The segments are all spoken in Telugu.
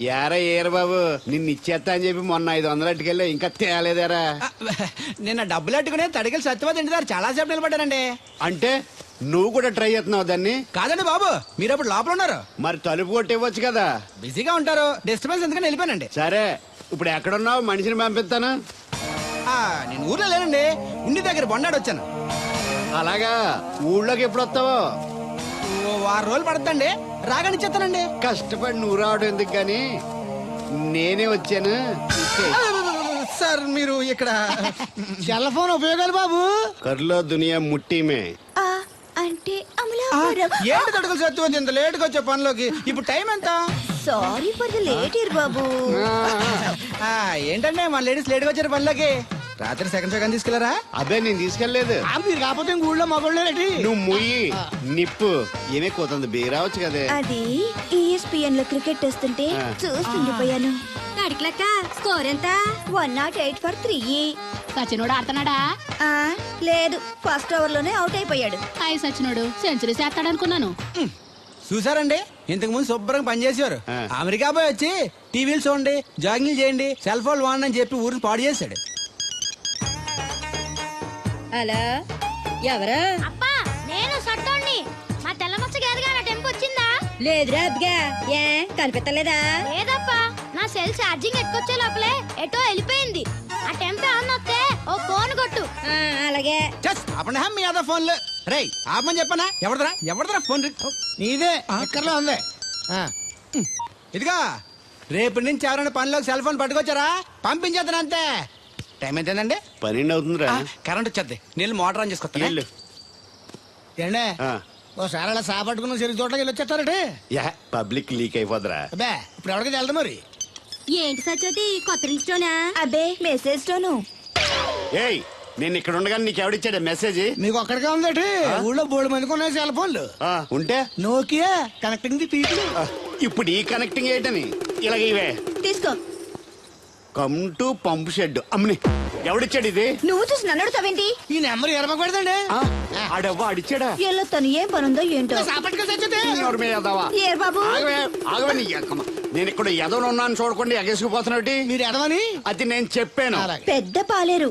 ఏరా ఏరు బాబు నిన్ను ఇచ్చేస్తా అని చెప్పి మొన్న ఐదు వందలు అట్టుకెళ్ళి ఇంకా తేలేదేరా? నిన్న డబ్బులు అట్టుకునే తడికలు సత్యవతి ఇంటి దగ్గర చాలా సేపు నిలబడ్డానండి అంటే నువ్వు కూడా ట్రై చేస్తున్నావు దాన్ని? కాదండి బాబు మీరు అప్పుడు లోపల ఉన్నారు. మరి తలుపు కొట్టి ఇవ్వచ్చు కదా? బిజీగా ఉంటారు డిస్టర్బెన్స్ ఎందుకని వెళ్ళిపోయానండి. సరే ఇప్పుడు ఎక్కడున్నావు? మనిషిని పంపిస్తాను. నేను ఊర్లో లేనండి ఇంటి దగ్గర బొండాడు వచ్చాను. అలాగా? ఊళ్ళోకి ఎప్పుడు వస్తావో? వారం రోజులు పడుతుందండి. రాగానే చెప్తానండి కష్టపడి నువ్వు రావడం ఎందుకు కానీ నేనే వచ్చాను. సార్ మీరు ఇక్కడ సెల్ ఫోన్ ఉపయోగాలు బాబు కర్లో దునియా ముట్టిమే ఆ, అంటే అమలాపురం ఏంటి తడుకలు సత్యవతి ఇంత లేట్గా వచ్చే పనిలోకి ఇప్పుడు టైం ఎంత sorry for the late year బాబు ఆ, ఏంటంటే మన లేడీస్ లేట్గా వచ్చారు పనిలోకి రాత్రి సెకండ్ సెకండ్ తీసుకెళ్ళారా అదే నేను తీసుకెళ్ళేదు మీరు కాకపోతే ఊళ్ళో మగోళ్ళేటి నువ్వు ముయ్యి నిప్పు ఏమే కోతుంది బీరావచ్చు కదే. అది E ఈఎస్పిఎన్లో క్రికెట్ వస్తుంటే ఆ. చూస్తుండిపోయాను. కడిక్లక్క స్కోర్ ఎంత? One nought eight for three సచినోడు ఆడుతున్నాడా? లేదు ఫస్ట్ ఓవర్లోనే అవుట్ అయిపోయాడు. హాయ్ సచినోడు సెంచరీ చేస్తాడనుకున్నాను. చూసారండి? ఇంతకు ముందు శుభ్రంగా పనిచేసేవారు. ఆ. అమెరికా పోయి వచ్చి టీవీలు చూడండి జాగింగ్ చేయండి సెల్ ఫోన్ వాడండి అని చెప్పి ఊరిని పాడు చేశాడు. అలా? ఎవరా? అప్పా నేను సట్టోండి మా తెల్ల మచ్చ గారిగా నా టెంపు వచ్చిందా? లేదురా అబ్బగా. ఏ కనిపెత్తలేదా లేదప్పా నా సెల్ ఛార్జింగ్ ఎక్కొచ్చే లోపలే ఎటో వెళ్ళిపోయింది. ఆ టెంపు ఏమన్నా వస్తే ఓ ఫోన్ కొట్టు. ఆ, అలాగే. అప్పుడు మీ అదో ఫోన్లు. రేయ్ ఆపమని చెప్పనా? ఎవడదరా ఎవడదరా ఫోన్ రి- నీదే ఎక్కర్లో ఉంది. ఆ. ఇదిగా రేపు నుంచి ఎవరైనా పనిలోకి సెల్ ఫోన్ పట్టుకొచ్చారా? పంపించేద్దాను అంతే. టైం ఎంతేనండి పన్నెండు అవుతుందిరా. కరెంట్ వచ్చేద్ది నీళ్ళు మోటార్ ఆన్ చేసుకొస్తాను వెళ్ళు. ఏండే? ఆ. ఓసారి అలా సాపట్టుకున్న చెరుకు తోటలోకి వెళ్ళి వచ్చేస్తారటే యా పబ్లిక్ లీక్ అయిపోద్రా అబ్బే ఇప్పుడు ఎవరికి వెళ్దాం మరి? ఏంటి సత్యవతి కొత్త రిజిస్టోనా అబ్బే మెసేజ్ లోను ఏయ్ నేను ఇక్కడ ఉండగా నీకు ఎవడిచ్చాడు మెసేజ్ మీకు ఒక్కడికే ఉందటి ఊళ్ళో బోడు మందికి ఉన్నాయి సెల్ ఫోన్లు. ఉంటే? నోకియా కనెక్టింగ్ ది పీపుల్ ఇప్పుడు ఈ కనెక్టింగ్ ఏంటని? ఇలాగ ఇవే. తీసుకో. Come to pump shed. అమ్మని ఎవడిచ్చాడు ఇది? నువ్వు చూసి నన్ను అడుగుతావేంటి? ఈ నెంబర్ ఎరమకు పెడదండి ఆ, ఆడవ్వ అడిచాడా ఎల్లో తను ఏం పనుందో ఏంటో. ఎవరి మీద ఎదవా? ఏర్ బాబు. ఆగవే, ఆగవే నీ ఎక్కమ. నేను ఇక్కడ ఎదవను ఉన్నాను చూడకుండా ఎగేసుకుపోతున్నట్టు మీరు ఎడమని అది నేను చెప్పాను. పెద్ద పాలేరు.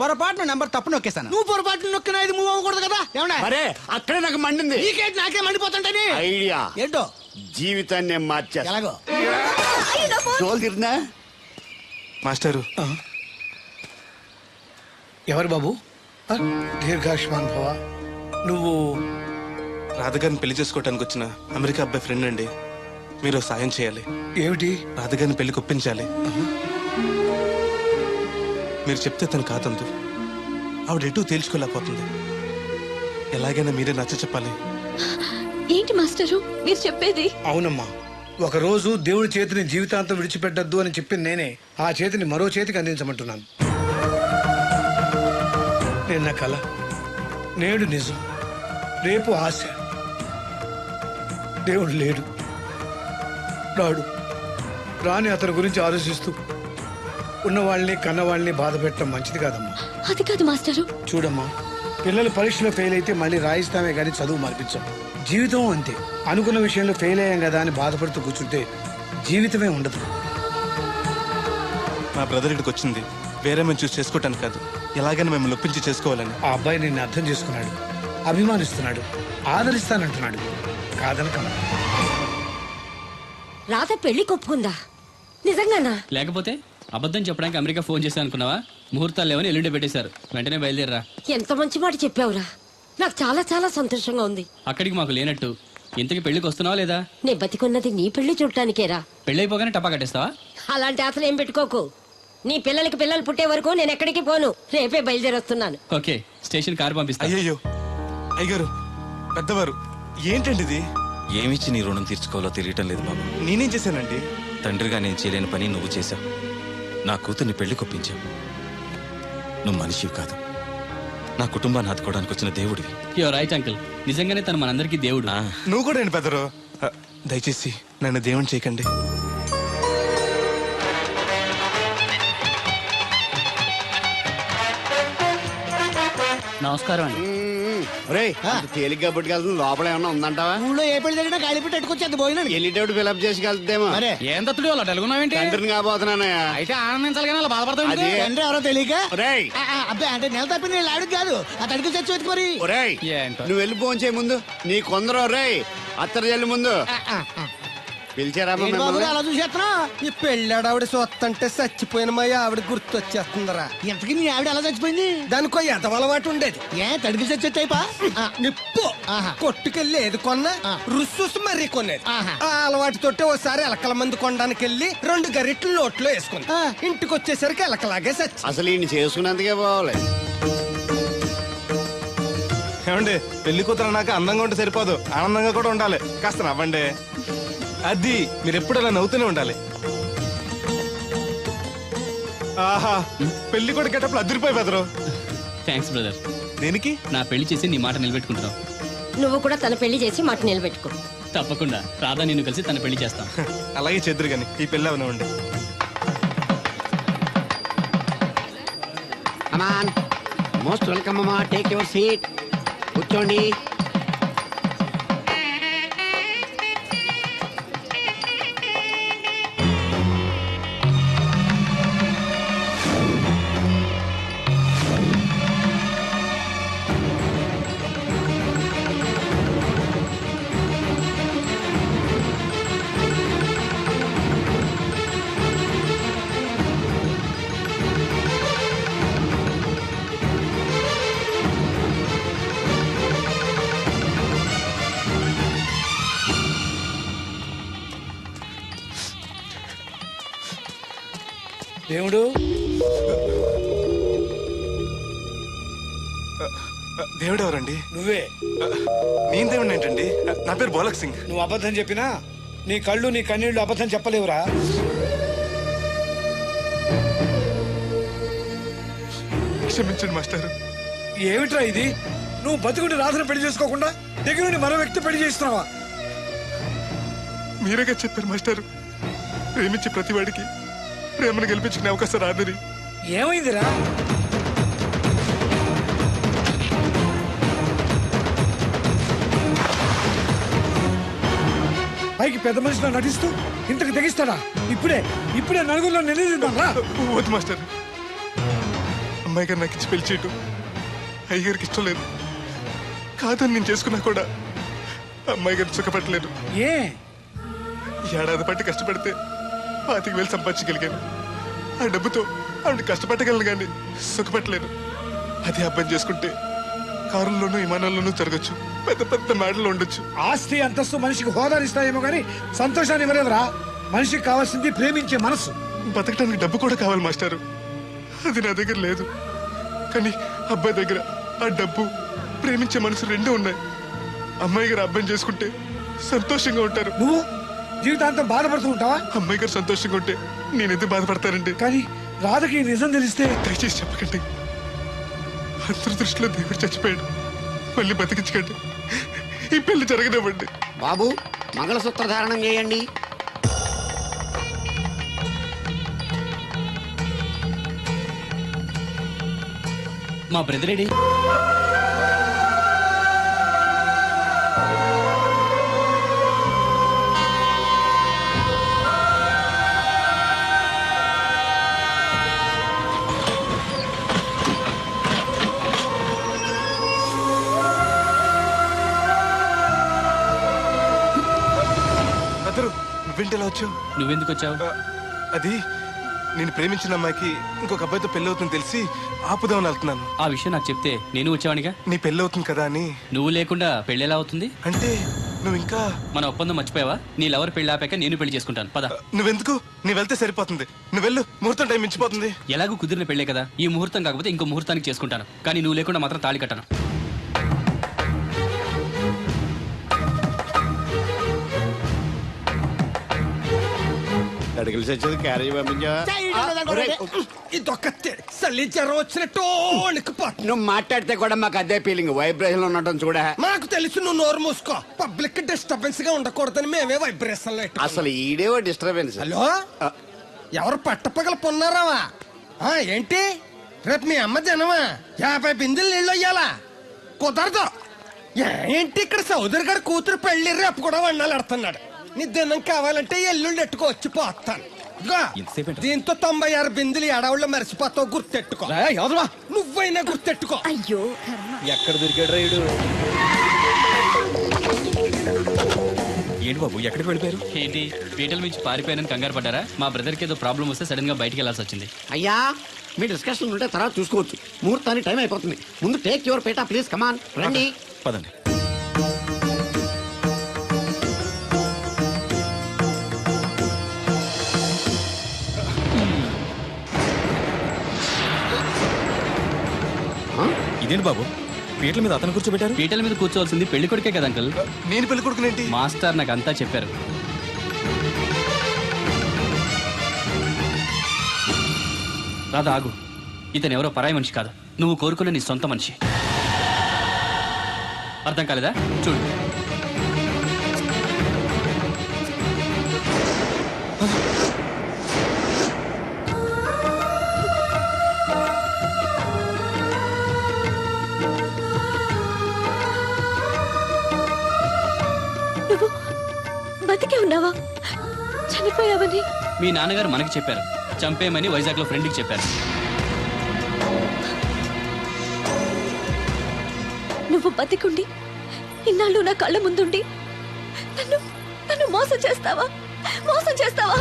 పొరపాటున నెంబర్ తప్పు నొక్కేశాను. నువ్వు పొరపాటు నొక్కిన ఇది మూవ్ అవ్వకూడదు కదా? ఏమన్నా మరే అక్కడే నాకు మండింది. నీకేంటి నాకే మండిపోతుంటని. ఐడియా. ఏంటో? జీవితాన్ని నేను మార్చా ఎలాగో? తోలు తిరిగినా మాస్టరు. ఎవరు బాబు? ఆ, దీర్ఘాయుష్మాన్ భవ. నువ్వు రాధగారిని పెళ్ళి చేసుకోవడానికి వచ్చిన అమెరికా అబ్బాయి ఫ్రెండ్ అండి. మీరు సాయం చేయాలి. ఏమిటి? రాధగారిని పెళ్ళి ఒప్పించాలి మీరు చెప్తే తను కాదందు. ఆవిడ ఎటు తేల్చుకోలేకపోతుంది. ఎలాగైనా మీరే నచ్చ చెప్పాలి. ఏంటి మాస్టరు? మీరు చెప్పేది? అవునమ్మా. ఒక రోజు దేవుడి చేతిని జీవితాంతం విడిచిపెట్టద్దు అని చెప్పింది నేనే. ఆ చేతిని మరో చేతికి అందించమంటున్నాను. నిన్న కల. నేడు నిజం. రేపు ఆశ. దేవుడు లేడు. రాడు. రాని అతని గురించి ఆలోచిస్తూ ఉన్నవాళ్ళని కన్నవాళ్ళని బాధ పెట్టడం మంచిది కాదమ్మా. అది కాదు మాస్టరు. చూడమ్మా పిల్లలు పరీక్షలో ఫెయిల్ అయితే మళ్ళీ రాయిస్తామే కానీ చదువు మార్పించాం. జీవితం అంతే. అనుకున్న విషయంలో ఫెయిల్ అయ్యాం కదా అని బాధపడుతూ కూర్చుంటే జీవితమే ఉండదు. మా బ్రదర్ ఇక్కడికి వచ్చింది. వేరే మేము చూసి చేసుకోవటానికి కాదు. ఎలాగైనా మిమ్మల్ని ఒప్పించి చేసుకోవాలని. ఆ అబ్బాయి నిన్ను అర్థం చేసుకున్నాడు. అభిమానిస్తున్నాడు. ఆదరిస్తానంటున్నాడు. కాదనకమ్మా. రాత పెళ్ళి కొప్పుకుందా? నిజంగానా? లేకపోతే అబద్ధం చెప్పడానికి అమెరికా ఫోన్ చేశాను అనుకున్నావా? ముహూర్తాలు లేవని ఎల్లుండి పెట్టేశారు. వెంటనే బయలుదేరరా. ఎంత మంచి మాట చెప్పావురా. నాకు చాలా చాలా సంతోషంగా ఉంది. అక్కడికి మాకు లేనట్టు. ఇంతకి పెళ్ళికి వస్తున్నావా లేదా? నే బతికున్నది నీ పెళ్ళి చూడటానికేరా. పెళ్ళి అయిపోగానే టపా కట్టేస్తావా? అలాంటి ఆశలు ఏం పెట్టుకోకు. నీ పిల్లలకి పిల్లలు పుట్టే వరకు నేను ఎక్కడికి పోను. రేపే బయలుదేరి వస్తున్నాను ఓకే స్టేషన్ కార్ పంపిస్తా. అయ్యయ్యో. అయ్యగారు పెద్దవారు ఏంటండి ఇది ఏమిచ్చి నీ రుణం తీర్చుకోవాలో తెలియటం లేదు బాబు. నేనేం చేశానండి? తండ్రిగా నేను చేయలేని పని నువ్వు చేశావు. నా కూతుర్ని పెళ్ళి కొప్పించావు. నువ్వు మనిషివి కాదు. నా కుటుంబాన్ని ఆదుకోవడానికి వచ్చిన దేవుడివి. Your right uncle. నిజంగానే తను మనందరికీ దేవుడు. నువ్వు కూడా ఏంటి పెద్దరు? దయచేసి నన్ను దేవుని చేయకండి. నమస్కారం అండి. రే తేలిగ్గా పుట్టుకెళ్తుంది లోపల ఏమన్నా ఉందంటావా? ఊళ్ళో ఏ పెళ్ళి జరిగినా గాలి పెట్టి ఎట్టుకొచ్చేది పోయినాడు వెళ్ళేటప్పుడు ఫిలప్ చేసి వెళ్తేమో మరే. ఏం తత్తుడు అలా తెలుగున్నావేంటి తండ్రిని కాబోతున్నానయ్యా. అయితే ఆనందించాలి కానీ అలా బాధపడతావు అది తండ్రి ఎవరో తెలియక? ఒరేయ్. ఆ, ఆ, అబ్బే అంటే నెల తప్పి నేను ఆవిడకి కాదు. ఆ తడికి చచ్చి పెట్టుకోరి ఒరేయ్ ఏంటో. నువ్వు వెళ్ళి ఫోన్ చేయ ముందు. నీ కొందరు రేయ్ అత్తరు జల్లి ముందు. పిలిచారా ఏంటి బాబు అలా చూసేస్తున్నా? ఈ పెళ్ళాడు ఆవిడ సొత్తంటే చచ్చిపోయిన మా ఆవిడ గుర్తొచ్చేస్తుందరా. ఇంతకీ నీ ఆవిడ ఎలా చచ్చిపోయింది? దానికో ఎంత అలవాటు ఉండేది. ఏ తడికి చచ్చి టైపా? నిప్పు. ఆహా. కొట్టుకెళ్ళి ఏది కొన్నా ఆ. రుస్సుస్ మరీ కొనేది. ఆహా. ఆ అలవాటు తోటి ఓసారి ఎలకల మంది కొనడానికి వెళ్ళి రెండు గరిట్లు నోట్లో వేసుకుంది. ఆ. ఇంటికి వచ్చేసరికి ఎలకలాగే చచ్చి అసలు ఈయన చేసుకున్నందుకే పోవాలి. ఏమండి పెళ్ళి కూతురు అన్నాక అందంగా ఉంటే సరిపోదు. ఆనందంగా కూడా ఉండాలి. కాస్త నవ్వండి. అది మీరు ఎప్పుడు అలా నవ్వుతూనే ఉండాలి. ఆహా పెళ్ళి కూడా గెటప్పుడు అదిరిపోయి పెదరు థ్యాంక్స్ బ్రదర్. దేనికి? నా పెళ్ళి చేసి నీ మాట నిలబెట్టుకుంటున్నావు. నువ్వు కూడా తన పెళ్ళి చేసి మాట నిలబెట్టుకో. తప్పకుండా. రాధా నిన్ను కలిసి తన పెళ్ళి చేస్తాం. అలాగే చెద్దురు గాని ఈ పెళ్ళి అవనివ్వండి అమాన్ మోస్ట్ వెల్కమ్ అమ్మా టేక్ యువర్ సీట్ కూర్చోండి. ఆ, దేవుడు ఎవరండి నువ్వే నేను దేవుడు ఏంటండి? నా పేరు బోలక్ సింగ్. నువ్వు అబద్ధం చెప్పినా? నీ కళ్ళు నీ కన్నీళ్ళు అబద్ధం చెప్పలేవురా. క్షమించండి మాస్టర్. ఏమిట్రా ఇది? నువ్వు బతుకుంటే రాధను పెళ్ళి చేసుకోకుండా దగ్గర నుండి మరో వ్యక్తి పెళ్ళి చేస్తున్నావా? మీరేగా చెప్పారు మాస్టర్? ప్రేమించే ప్రతివాడికి ప్రేమను గెలిపించుకునే అవకాశం రాదని. ఏమైందిరా? పెద్ద మనిషిలో నటిస్తూ ఇంతకు తెగిస్తాడా? ఇప్పుడే ఇప్పుడే నలుగురిలో నిలదీద్దాం రా. వద్దు మాస్టర్. అమ్మాయి గారు నాకు ఇచ్చి పెళ్ళి చేయటం అయ్యగారికి ఇష్టం లేదు. కాదని నేను చేసుకున్నా కూడా అమ్మాయి గారు సుఖపెట్టలేదు ఏ? ఏడాది పట్టి కష్టపడితే పాతికి వేలు సంపాదించగలిగాను. ఆ డబ్బుతో ఆవిడ కష్టపట్టగలను కానీ సుఖపెట్టలేను అదే అబ్బాయి చేసుకుంటే కారుల్లోనూ విమానాల్లోనూ తిరగచ్చు. పెద్ద పెద్ద మేడలు ఉండొచ్చు. ఆస్తి అంతస్తు మనిషికి హోదానిస్తాయేమో కానీ సంతోషాన్ని ఇవ్వలేదురా. మనిషికి కావాల్సింది ప్రేమించే మనసు బతకడానికి డబ్బు కూడా కావాలి మాస్టారు. అది నా దగ్గర లేదు. కానీ అబ్బాయి దగ్గర ఆ డబ్బు ప్రేమించే మనసు రెండూ ఉన్నాయి. అమ్మాయి గారు అబ్బాయిని చేసుకుంటే సంతోషంగా ఉంటారు. నువ్వు జీవితాంతం బాధపడుతూ ఉంటావా? అమ్మాయి గారు సంతోషంగా ఉంటే నేను ఎందుకు బాధపడతానండి? కానీ రాధకి నిజం తెలిస్తే దయచేసి చెప్పకండి. అందరి దృష్టిలో దేవుడు చచ్చిపోయాడు. మళ్ళీ బతికించకండి. ఈ పెళ్ళి జరగనివ్వండి. బాబు మంగళసూత్ర ధారణం చేయండి. మా బ్రదర్ ఏడి నువ్వేంటి ఎలా వచ్చావు? నువ్వెందుకు వచ్చావు? అది నేను ప్రేమించిన అమ్మాయికి ఇంకొక అబ్బాయితో పెళ్ళి అవుతుంది తెలిసి ఆపుదామని వెళ్తున్నాను. ఆ విషయం నాకు చెప్తే నేను వచ్చావానిగా నీ పెళ్ళి అవుతుంది కదా అని. నువ్వు లేకుండా పెళ్ళి ఎలా అవుతుంది? అంటే నువ్వు ఇంకా మన ఒప్పందం మర్చిపోయావా? నీ లవర్ పెళ్ళి ఆపాక నేను పెళ్ళి చేసుకుంటాను. పద. నువ్వెందుకు? నువ్వు వెళ్తే సరిపోతుంది. నువ్వు వెళ్ళు. ముహూర్తం టైం మించిపోతుంది. ఎలాగూ కుదిరిన పెళ్ళే కదా. ఈ ముహూర్తం కాకపోతే ఇంకో ముహూర్తానికి చేసుకుంటాను. కానీ నువ్వు లేకుండా మాత్రం తాళి కట్టను. అడిగిలి చచ్చేది క్యారేజ్ పంపించావా? ఇదొక చలి జ్వరం వచ్చినట్టు వణికిపోతుంది. నువ్వు మాట్లాడితే కూడా మాకు అదే ఫీలింగ్ వైబ్రేషన్ ఉండటం చూడ. మాకు తెలుసు నువ్వు నోరు మూసుకో. పబ్లిక్ డిస్టర్బెన్స్గా ఉండకూడదని మేమే వైబ్రేషన్లో. అసలు ఈడేవో డిస్టర్బెన్స్ హలో? ఎవరు పట్టపగల పొన్నారావా? ఆ, ఏంటి? రేపు మీ అమ్మ జనమా? యాభై బిందులు నీళ్ళు అయ్యాలా కుదరదు. ఏంటి ఇక్కడ సౌదరి గారి కూతురు పెళ్ళి రేపు కూడా వండాలి ఆడుతున్నాడు. నీ దినం కావాలంటే ఎల్లుండి ఎట్టుకో వచ్చి పోతాను. దీంతో తొంభై ఆరు బిందులు ఎడవుల్లో మరిచిపోతావు గుర్తెట్టుకో. నువ్వైనా గుర్తెట్టుకో. అయ్యో ఎక్కడ దొరికాడు రైడు ఏంటి బాబు ఎక్కడికి వెళ్ళిపోయారు? ఏంటి పీటల నుంచి పారిపోయానని కంగారు పడ్డారా? మా బ్రదర్కి ఏదో ప్రాబ్లం వస్తే సడన్గా బయటికి వెళ్ళాల్సి వచ్చింది. అయ్యా మీ డిస్కషన్ ఉంటే తర్వాత చూసుకోవచ్చు. ముహూర్తానికి టైం అయిపోతుంది. ముందు టేక్ యువర్ పేటా ప్లీజ్ కమాన్ రండి. పదండి. ఇదేంటి బాబు? పీటల మీద అతను కూర్చోబెట్టారు? పీటల మీద కూర్చోవాల్సింది పెళ్ళి కొడుకే కదా అంకల్ నేను పెళ్ళి కొడుకునేంటి మాస్టర్ నాకు అంతా చెప్పారు. రాధా ఆగు. ఇతను ఎవరో పరాయి మనిషి కాదు. నువ్వు కోరుకున్న నీ సొంత మనిషి. అర్థం కాలేదా? చూడు. మీ నాన్నగారు మనకి చెప్పారు. చంపేయమని వైజాగ్లో ఫ్రెండ్కి చెప్పారు. నువ్వు బతికుండి ఇన్నాళ్ళు నా కళ్ళ ముందుండి నన్ను నన్ను మోసం చేస్తావా? మోసం చేస్తావా?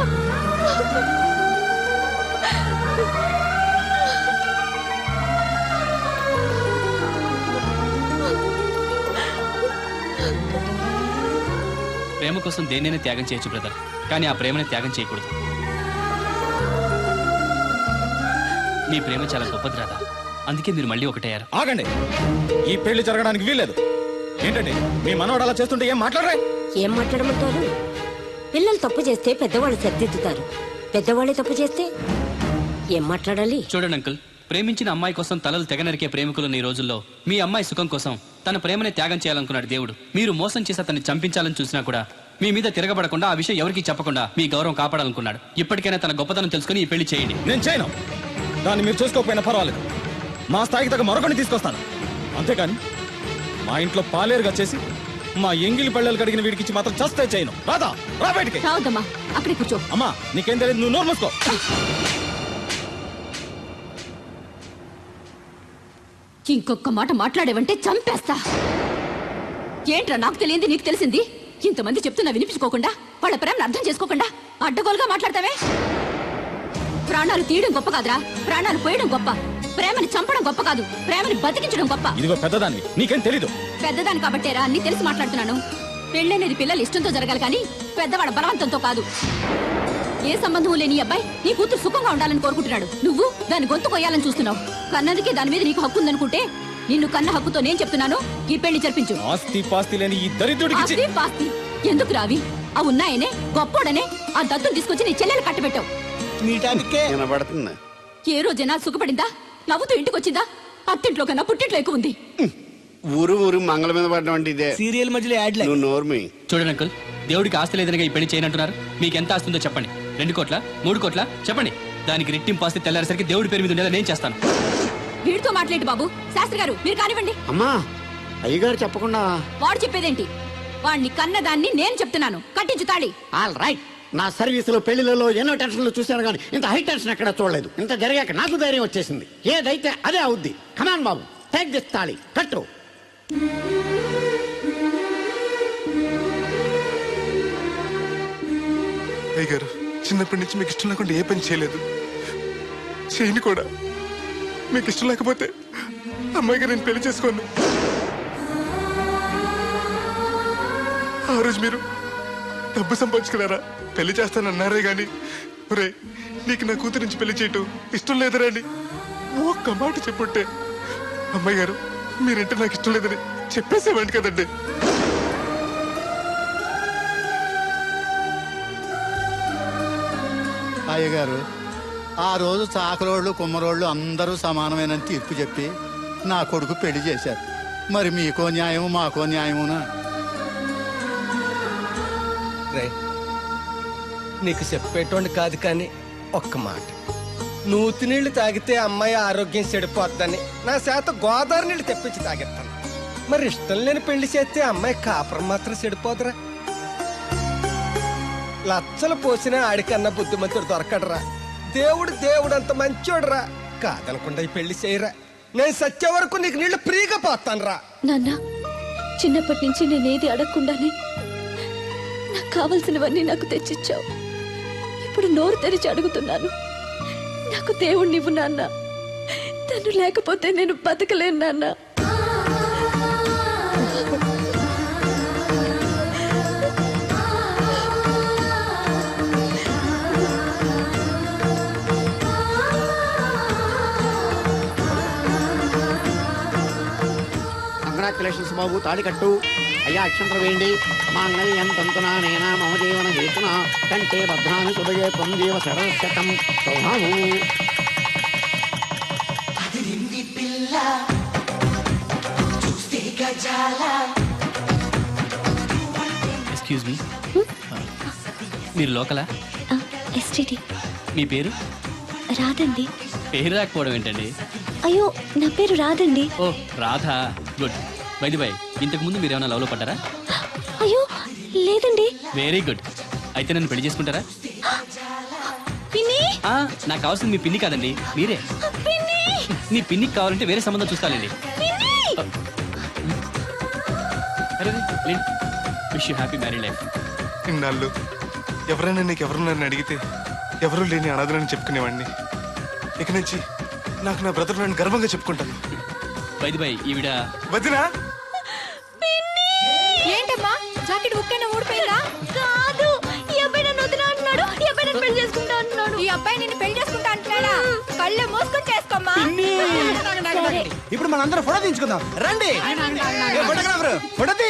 ప్రేమ కోసం దేన్నైనా త్యాగం చేయొచ్చు బ్రదర్. కానీ ఆ ప్రేమని త్యాగం చేయకూడదు. మీ ప్రేమ చాలా గొప్పది రాదా అందుకే మీరు మళ్ళీ ఒకటయ్యారు. ఆగండి. ఈ పెళ్ళి జరగడానికి వీల్లేదు. ఏంటండి? మీ మనవాడు అలా చేస్తుంటే ఏం మాట్లాడరే? ఏం మాట్లాడమంటారు? పిల్లలు తప్పు చేస్తే పెద్దవాళ్ళు సర్దిద్దుతారు. పెద్దవాళ్ళే తప్పు చేస్తే ఏం మాట్లాడాలి? చూడండి అంకుల్. ప్రేమించిన అమ్మాయి కోసం తలలు తెగనరికే ప్రేమికులున్న ఈ రోజుల్లో మీ అమ్మాయి సుఖం కోసం తన ప్రేమని త్యాగం చేయాలనుకున్నాడు దేవుడు. మీరు మోసం చేసి అతన్ని చంపించాలని చూసినా కూడా మీ మీద తిరగబడకుండా ఆ విషయం ఎవరికీ చెప్పకుండా మీ గౌరవం కాపాడాలనుకున్నాడు. ఇప్పటికైనా తన గొప్పతనం తెలుసుకుని ఈ పెళ్ళి చేయండి. నేను చేయను. దాన్ని మీరు చూసుకోకపోయినా పర్వాలేదు. మా స్థాయికి తగ్గ మరొకరిని తీసుకొస్తాను. అంతేకాని మా ఇంట్లో పాలేరుగా చేసి మా ఎంగిలి పళ్ళలు కడిగిన వీడికి మాత్రం చస్తే చేయను. రాదా రా బయటికి. రావద్దమ్మా అక్కడే కూర్చో. అమ్మా నీకేం తెలియదు నువ్వు నోరు మూసుకో. ఇంకొక మాట మాట్లాడేవంటే చంపేస్తా. ఏంట్రా నాకు తెలియంది నీకు తెలిసింది? ఇంతమంది చెప్తున్నా వినిపించుకోకుండా వాళ్ళ ప్రేమను అర్థం చేసుకోకుండా అడ్డగోలుగా మాట్లాడతావే? ప్రాణాలు తీయడం గొప్ప కాదురా. ప్రాణాలు పోయడం గొప్ప. ప్రేమని చంపడం గొప్ప కాదు. ప్రేమని బతికించడం గొప్ప. ఇదిగో పెద్దదాన్ని నీకేం తెలీదు. పెద్దదాని కాబట్టేరా అన్ని తెలిసి మాట్లాడుతున్నాను. పెళ్ళనేది పిల్లలు ఇష్టంతో జరగాలి కానీ పెద్దవాడ బలవంతంతో కాదు. ఏ సంబంధం లేని అబ్బాయి నీ కూతురు సుఖంగా ఉండాలని కోరుకుంటున్నాడు. నువ్వు దాని గొంతు కొయ్యాలని చూస్తున్నావు. కన్నందుకే దాని మీద నీకు హక్కు ఉందనుకుంటే నిన్ను కన్న హక్కుతో నేను చెప్తున్నాను. ఈ పెళ్ళి జరిపించు. ఆస్తి పాస్తి లేని ఈ దరిద్రుడికి ఇచ్చి- ఆస్తి పాస్తి. ఎందుకు రావి? ఆ ఉన్నాయనే గొప్పోడనే ఆ దత్తుని తీసుకొచ్చి నీ చెల్లెలు కట్టబెట్టావు. వినబడుతుంది? ఏ రోజైనా సుఖపడిందా? నవ్వుతూ ఇంటికి వచ్చిందా అత్తింట్లో కన్నా పుట్టింట్లో ఎక్కువ ఉంది ఊరు ఊరు మంగళ మీద పడడం అంటే ఇదే. సీరియల్ మధ్యలో యాడ్ నువ్వు నోర్మి. చూడండి అంకుల్ దేవుడికి ఆస్తి లేదనగా ఈ పెళ్ళి చేయనంటున్నారు. మీకు ఎంత ఆస్తి ఉందో చెప్పండి. రెండు కోట్ల? మూడు కోట్ల? చెప్పండి. దానికి రెట్టింపు ఆస్తి తెల్లారేసరికి దేవుడి పేరు మీద ఉండేలా నేను చేస్తాను. వీడితో మాట్లాడి బాబు. శాస్త్రి గారు మీరు కానివ్వండి. అమ్మా అయ్యగారు చెప్పకుండా. వాడు చెప్పేదేంటి? వాడిని కన్నదాన్ని నేను చెప్తున్నాను. కట్టించు తాళి. All right. నా సర్వీసులో పెళ్ళిలలో ఎన్నో టెన్షన్లు చూశాను కానీ ఇంత హై టెన్షన్ ఎక్కడ చూడలేదు. ఇంత జరిగాక నాకు ధైర్యం వచ్చేసింది. ఏదైతే అదే అవుద్ది. కమాన్ బాబు. టేక్ దిస్ తాళి కట్టు గారు చిన్నప్పటి నుంచి మీకు ఇష్టం లేకుండా ఏ పని చేయలేదు. చేయని కూడా. మీకు ఇష్టం లేకపోతే అమ్మాయి గారు నేను పెళ్ళి చేసుకోను. ఆ రోజు మీరు డబ్బు సంపాదించుకున్నారా? పెళ్ళి చేస్తానన్నారే గాని. రే నీకు నా కూతురు నుంచి పెళ్ళి చేయటం ఇష్టం లేదురా అని ఒక్క మాట చెప్పుంటే. అమ్మాయి గారు మీరంటే నాకు ఇష్టం లేదని చెప్పేసేవాడి కదండి. అయ్యగారు ఆ రోజు చాకరోళ్ళు కుమ్మరోళ్ళు అందరూ సమానమైన తీర్పు చెప్పి నా కొడుకు పెళ్ళి చేశారు. మరి మీకో న్యాయము మాకో న్యాయమునా? రే నీకు చెప్పేటోండి కాదు కానీ ఒక్క మాట. నూతి నీళ్ళు తాగితే అమ్మాయి ఆరోగ్యం చెడిపోద్దని నా చేత గోదావరి నీళ్ళు తెప్పించి తాగిస్తాను. మరి ఇష్టం లేని పెళ్ళి చేస్తే అమ్మాయి కాపురం మాత్రం చెడిపోదురా. లచ్చలు పోసినా ఆడికన్నా బుద్ధిమంతుడు దొరకడరా. దేవుడు దేవుడు అంత మంచోడరా. కాదనకుండా ఈ పెళ్ళి చేయరా. నేను సత్య వరకు నీకు నీళ్ళు ఫ్రీగా పోతాను రా నాన్న చిన్నప్పటి నుంచి నేనేది అడగకుండానే నాకు కావలసినవన్నీ నాకు తెచ్చిచ్చావు. ఇప్పుడు నోరు తెరిచి అడుగుతున్నాను. నాకు దేవుణ్ణి నాన్న. తను లేకపోతే నేను బతకలేను నాన్న. కంగ్రాచులేషన్స్ బాబు తాళి కట్టు. అయ్యా అక్షంతలు వేయండి మా అంగళ్యం తంతునా నేనా మమ జీవన హేతున కంటే భద్రాన్ని సుభగే పొందీవ సరస్యతం సౌభావు ఎక్స్క్యూజ్ మీ మీరు లోకలా? ఎస్టీటీ మీ పేరు? రాదండి పేరు రాకపోవడం ఏంటండి? అయ్యో నా పేరు రాదండి ఓ Radha. Good. By the by. ఇంతకు ముందు మీరు ఏమైనా లవ్లో పడ్డారా? అయ్యో లేదండి. వెరీ గుడ్ అయితే నన్ను పెళ్ళి చేసుకుంటారా? పిన్ని? ఆ, నాకు కావాల్సింది మీ పిన్ని కాదండి మీరే. పిన్ని? మీ పిన్నికి కావాలంటే వేరే సంబంధం చూస్తానండి పిన్ని? అరే wish you happy married life ఇన్నాళ్ళు ఎవరైనా నీకు ఎవరున్నారని అడిగితే ఎవరు లేని అనాథలని చెప్పుకునేవాడిని. ఇక నుంచి నాకు నా బ్రదర్ నన్ను గర్వంగా చెప్పుకుంటాను బైది బై ఈవిడ వదినా! ఇప్పుడు మనందరం ఫోటో తీయించుకుందాం. రండి. ఫోటోగ్రాఫర్ ఫోటో తీ.